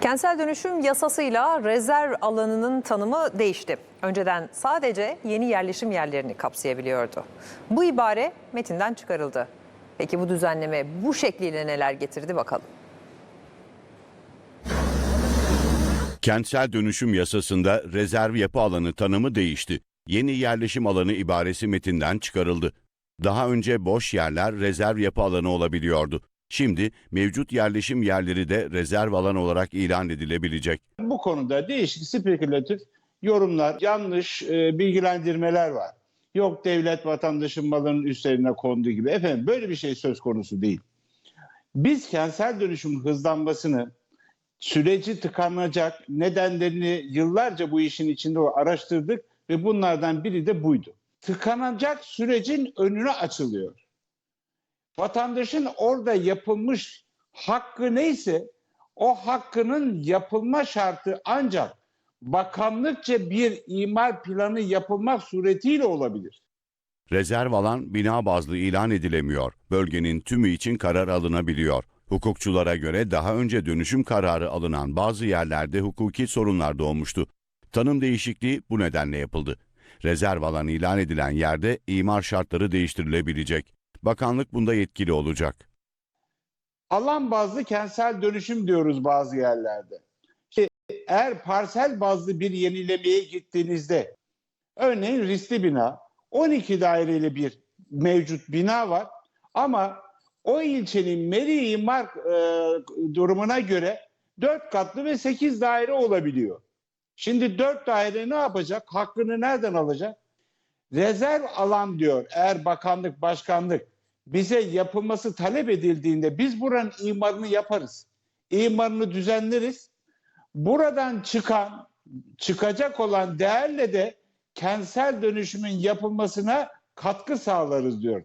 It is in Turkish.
Kentsel dönüşüm yasasıyla rezerv alanının tanımı değişti. Önceden sadece yeni yerleşim yerlerini kapsayabiliyordu. Bu ibare metinden çıkarıldı. Peki bu düzenleme bu şekliyle neler getirdi bakalım. Kentsel dönüşüm yasasında rezerv yapı alanı tanımı değişti. Yeni yerleşim alanı ibaresi metinden çıkarıldı. Daha önce boş yerler rezerv yapı alanı olabiliyordu. Şimdi mevcut yerleşim yerleri de rezerv alan olarak ilan edilebilecek. Bu konuda değişik spekülatif yorumlar, yanlış e, bilgilendirmeler var. Yok devlet vatandaşın malının üstlerine konduğu gibi. Efendim böyle bir şey söz konusu değil. Biz kentsel dönüşüm hızlanmasını, süreci tıkanacak nedenlerini yıllarca bu işin içinde araştırdık ve bunlardan biri de buydu. Tıkanacak sürecin önüne açılıyor. Vatandaşın orada yapılmış hakkı neyse o hakkının yapılma şartı ancak bakanlıkça bir imar planı yapılmak suretiyle olabilir. Rezerv alan bina bazlı ilan edilemiyor. Bölgenin tümü için karar alınabiliyor. Hukukçulara göre daha önce dönüşüm kararı alınan bazı yerlerde hukuki sorunlar doğmuştu. Tanım değişikliği bu nedenle yapıldı. Rezerv alan ilan edilen yerde imar şartları değiştirilebilecek. Bakanlık bunda yetkili olacak. Alan bazlı kentsel dönüşüm diyoruz bazı yerlerde. İşte eğer parsel bazlı bir yenilemeye gittiğinizde örneğin riskli bina 12 daireli bir mevcut bina var ama o ilçenin meri imar e, durumuna göre 4 katlı ve 8 daire olabiliyor. Şimdi 4 daire ne yapacak? Hakkını nereden alacak? Rezerv alan diyor eğer bakanlık, başkanlık bize yapılması talep edildiğinde biz buranın imarını yaparız. İmarını düzenleriz. Buradan çıkan, çıkacak olan değerle de kentsel dönüşümün yapılmasına katkı sağlarız diyor.